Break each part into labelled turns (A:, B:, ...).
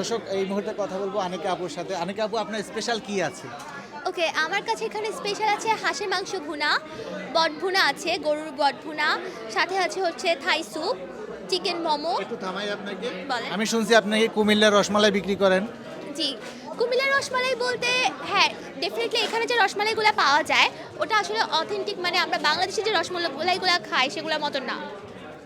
A: দর্শক এই মুহূর্তে কথা বলব আনিকা আপুর সাথে। আনিকা আপু আপনার স্পেশাল কি আছে?
B: ওকে আমার কাছে এখানে স্পেশাল আছে হাঁসের মাংস ভুনা বট ভুনা আছে গরুর বট ভুনা সাথে আছে হচ্ছে থাই স্যুপ চিকেন মোমো।
A: একটু থামাই আপনাকে।
B: বলেন।
A: আমি শুনছি আপনি কি কুমিল্লার রসমালাই বিক্রি করেন।
B: জি কুমিল্লার রসমালাই বলতে হ্যাঁ ডেফিনেটলি এখানে যে রসমালাইগুলো পাওয়া যায় ওটা আসলে অথেন্টিক মানে আমরা বাংলাদেশে যে রসমালাইগুলো খাই সেগুলোর মতন না।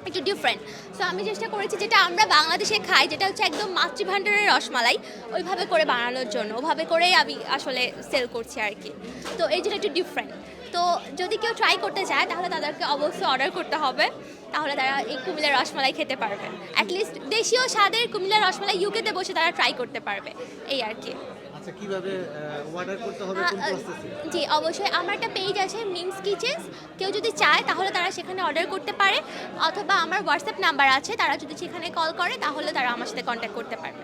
B: একটু ডিফারেন্ট সো আমি চেষ্টা করেছি যেটা আমরা বাংলাদেশে খাই, যেটা হচ্ছে একদম মাতৃভাণ্ডারের রসমালাই, ওইভাবে করে বানানোর জন্য। ওভাবে করেই আমি আসলে সেল করছি আর কি। তো এই যেটা একটু ডিফারেন্ট তো যদি কেউ ট্রাই করতে চায়, তাহলে তাদেরকে অবশ্যই অর্ডার করতে হবে। তাহলে তারা এই কুমিল্লার রসমালাই খেতে পারবে। অ্যাটলিস্ট দেশীয় স্বাদের কুমিল্লার রসমালাই ইউকেতে বসে তারা ট্রাই করতে পারবে। এই আর কি।
A: আচ্ছা কীভাবে অর্ডার করতে হবে কোন প্রসেসে
B: জি অবশ্যই। আমার একটা পেজ আছে মিমস কিচেন্স কেউ যদি চায় তাহলে তারা সেখানে অর্ডার করতে পারে। অথবা আমার হোয়াটসঅ্যাপ নাম্বার আছে তারা যদি সেখানে কল করে তাহলে তারা আমার সাথে কন্ট্যাক্ট করতে পারবে।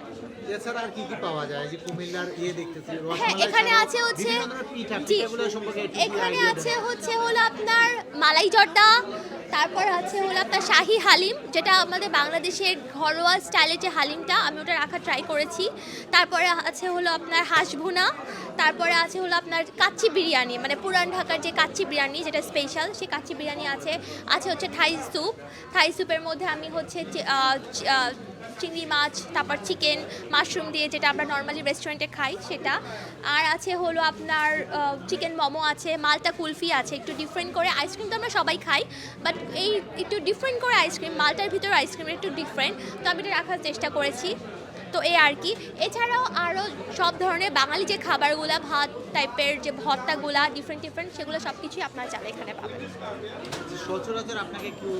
A: এছাড়া আর কি কি পাওয়া যায়? যে কুমিল্লার ইয়ে দেখতেছি
B: হ্যাঁ এখানে আছে হচ্ছে এখানে আছে হচ্ছে হলো আপনার মালাই জর্দা তারপর আছে হলো আপনার শাহি হালিম, যেটা আমাদের বাংলাদেশের ঘরোয়া স্টাইলের যে হালিমটা, আমি ওটা রাখা ট্রাই করেছি। তারপরে আছে হলো আপনার হাঁস ভুনা তারপরে আছে হলো আপনার কাচ্চি বিরিয়ানি মানে পুরান ঢাকার যে কাচ্চি বিরিয়ানি, যেটা স্পেশাল সেই কাচ্চি বিরিয়ানি আছে আছে হচ্ছে থাই স্যুপ থাই স্যুপের মধ্যে আমি হচ্ছে চিংড়ি মাছ, তারপর চিকেন মাশরুম দিয়ে যেটা আমরা নর্মালি রেস্টুরেন্টে খাই সেটা। আর আছে হলো আপনার চিকেন মোমো আছে, মালটা কুলফি আছে, একটু ডিফারেন্ট করে আইসক্রিম তো আমরা সবাই খাই বাট এই একটু ডিফারেন্ট করে আইসক্রিম মালটার ভিতরে আইসক্রিম একটু ডিফারেন্ট তো আমি এটা রাখার চেষ্টা করেছি। তো এই আর কি। এছাড়াও আরও সব ধরনের বাঙালি যে খাবারগুলা ভাত টাইপের যে ভর্তাগুলা ডিফারেন্ট ডিফারেন্ট সেগুলো সব কিছুই আপনারা চালে এখানে পাবেন।
A: সচরাচর আপনাকে কি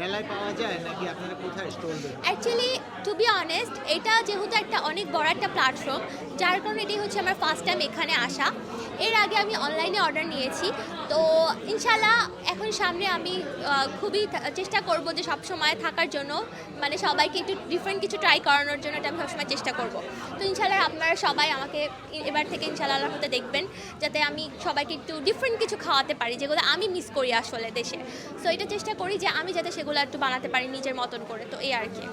A: মেলায় পাওয়া যায় নাকি আপনারা কোথায় stall
B: actually to be honest এটা যেহেতু একটা অনেক বড় একটা প্ল্যাটফর্ম যার কারণে এটাই হচ্ছে আমার ফার্স্ট টাইম এখানে আসা। এর আগে আমি অনলাইনে অর্ডার নিয়েছি। তো ইনশাল্লাহ এখন সামনে আমি খুবই চেষ্টা করব যে সবসময় থাকার জন্য মানে সবাইকে একটু ডিফারেন্ট কিছু ট্রাই করানোর জন্য এটা আমি সবসময় চেষ্টা করব। তো ইনশাল্লাহ আপনারা সবাই আমাকে এবার থেকে ইনশাল্লাহ আল্লাহর মধ্যে দেখবেন যাতে আমি সবাইকে একটু ডিফারেন্ট কিছু খাওয়াতে পারি যেগুলো আমি মিস করি আসলে দেশে। সো এটা চেষ্টা করি যে আমি যাতে সেগুলো একটু বানাতে পারি নিজের মতন করে তো এই আর কি।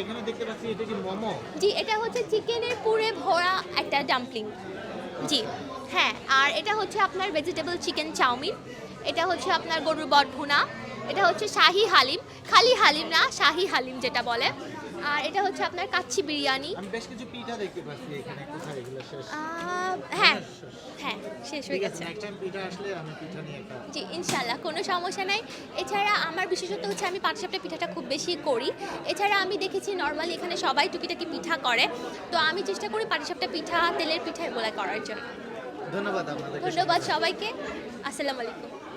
A: এখানে দেখতে পাচ্ছি এটা কি মোমো?
B: জি এটা হচ্ছে চিকেনের পুরে ভরা একটা ডাম্পলিং জি হ্যাঁ আর এটা হচ্ছে আপনার ভেজিটেবল চিকেন চাউমিন এটা হচ্ছে আপনার গরুর বট ভুনা এটা হচ্ছে শাহি হালিম খালি হালিম না শাহি হালিম যেটা বলে। আর এটা হচ্ছে আপনার কাচ্চি বিরিয়ানি।
A: আমি বেশ কিছু পিঠা দেখতে পাচ্ছি এখানে। কোথায়? এগুলো শেষ।
B: হ্যাঁ হ্যাঁ শেষ হয়ে গেছে।
A: নেক্সট টাইম পিঠা আসলে আমি পিঠা নিয়ে একটা
B: জি ইনশাল্লাহ কোনো সমস্যা নাই। এছাড়া আমার বিশেষত হচ্ছে আমি পাটিসাপটা পিঠাটা খুব বেশি করি। এছাড়া আমি দেখেছি নর্মালি এখানে সবাই টুকিটাকি পিঠা করে। তো আমি চেষ্টা করি পাটিসাপটা পিঠা তেলের পিঠা এগুলো করার জন্য।
A: ধন্যবাদ আপনাদের।
B: ধন্যবাদ সবাইকে। আসসালামু আলাইকুম।